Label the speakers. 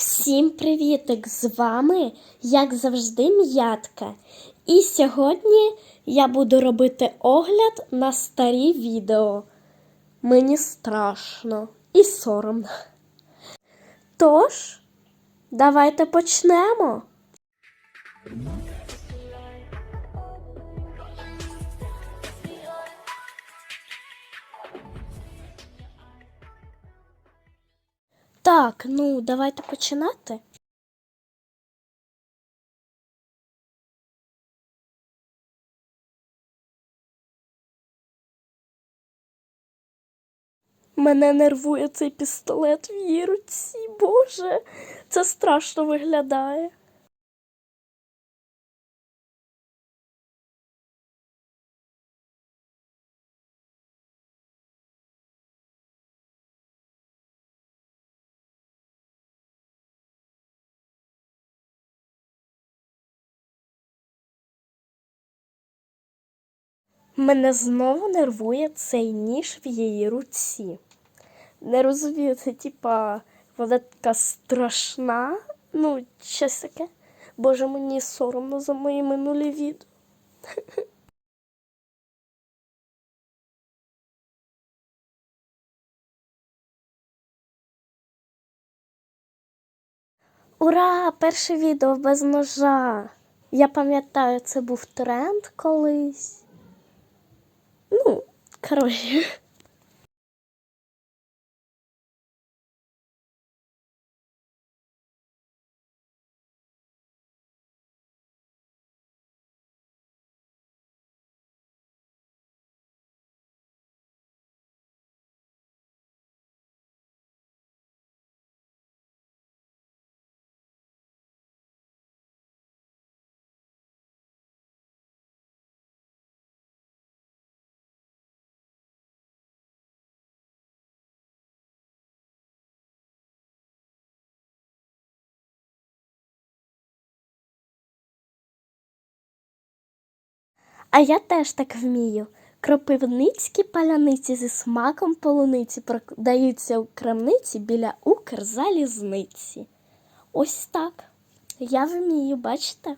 Speaker 1: Всім привітик! З вами, як завжди, м'ятка. І сьогодні я буду робити огляд на старі відео. Мені страшно і соромно. Тож, давайте почнемо. Так, ну давайте починати. Мене нервує цей пістолет в її руці, Боже, це страшно виглядає. Мене знову нервує цей ніж в її руці. Не розумію, це типа вона така страшна. Ну, щось таке. Боже, мені соромно за мої минулі відео. Ура! Перше відео без ножа. Я пам'ятаю, це був тренд колись. Ну, коротше. А я теж так вмію. Кропивницькі паляниці зі смаком полуниці продаються у крамниці біля Укрзалізниці. Ось так. Я вмію, бачите?